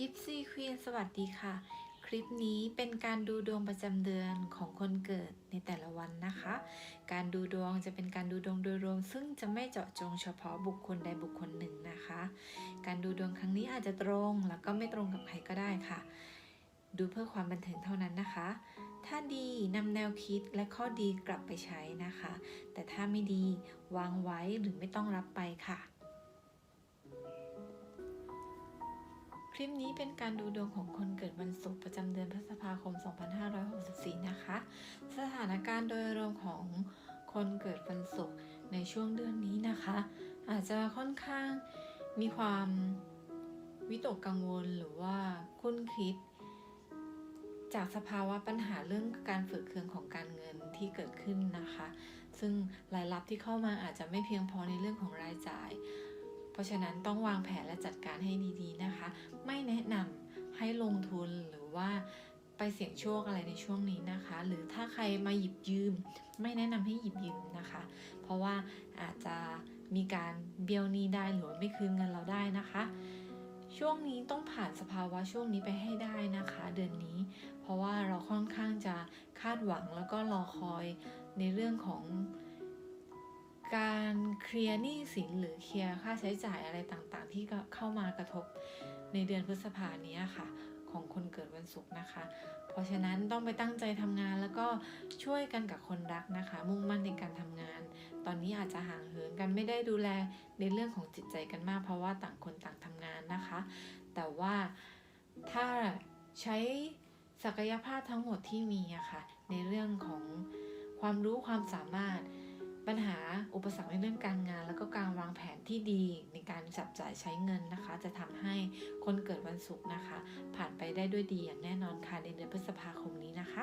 ยิปซีควีนสวัสดีค่ะ คลิปนี้เป็นการดูดวงประจำเดือนของคนเกิดในแต่ละวันนะคะ การดูดวงจะเป็นการดูดวงโดยรวม ซึ่งจะไม่เจาะจงเฉพาะบุคคลใดบุคคลหนึ่งนะคะ การดูดวงครั้งนี้อาจจะตรงแล้วก็ไม่ตรงกับใครก็ได้ค่ะ ดูเพื่อความบันเทิงเท่านั้นนะคะ ถ้าดีนำแนวคิดและข้อดีกลับไปใช้นะคะ แต่ถ้าไม่ดีวางไว้หรือไม่ต้องรับไปค่ะ คลิปนี้เป็นการดูดวงของคนเกิดวันศุกร์ประจำเดือนพฤษภาคม 2564 นะคะ สถานการณ์โดยรวมของคนเกิดวันศุกร์ในช่วงเดือนนี้นะคะ อาจจะค่อนข้างมีความวิตกกังวลหรือว่าคุ้นคิด จากสภาวะปัญหาเรื่องการฝืดเคืองของการเงินที่เกิดขึ้นนะคะ ซึ่งรายรับที่เข้ามาอาจจะไม่เพียงพอในเรื่องของรายจ่าย ราะฉะนั้นต้องวางแผนและจัดการให้ดีๆนะคะ ไม่แนะนำให้ลงทุนหรือว่าไปเสี่ยงโชคอะไรในช่วงนี้นะคะ หรือถ้าใครมาหยิบยืม ไม่แนะนำให้หยิบยืมนะคะ เพราะว่าอาจจะมีการเบี้ยวหนี้ได้หรือไม่คืนเงินเราได้นะคะ ช่วงนี้ต้องผ่านสภาวะช่วงนี้ไปให้ได้นะคะ เดือนนี้ เพราะว่าเราค่อนข้างจะคาดหวังแล้วก็รอคอยในเรื่องของ การเคลียร์หนี้สินหรือเคลียร์ค่าใช้จ่ายอะไรต่างๆ ที่เข้ามากระทบในเดือนพฤษภาเนี้ยค่ะ ของคนเกิดวันศุกร์นะคะ เพราะฉะนั้นต้องไปตั้งใจทำงานแล้วก็ช่วยกันกับคนรักนะคะ มุ่งมั่นในการทำงาน ตอนนี้อาจจะห่างเหินกันไม่ได้ดูแลในเรื่องของจิตใจกันมาก เพราะว่าต่างคนต่างทำงานนะคะ แต่ว่าถ้าใช้ศักยภาพทั้งหมดที่มีอะค่ะในเรื่องของความรู้ความสามารถ ปัญหาอุปสรรคในเรื่องการงาน แล้วก็การวางแผนที่ดีในการจับจ่ายใช้เงินนะคะ จะทำให้คนเกิดวันศุกร์นะคะ ผ่านไปได้ด้วยดีอย่างแน่นอนค่ะในเดือนพฤษภาคมนี้นะคะ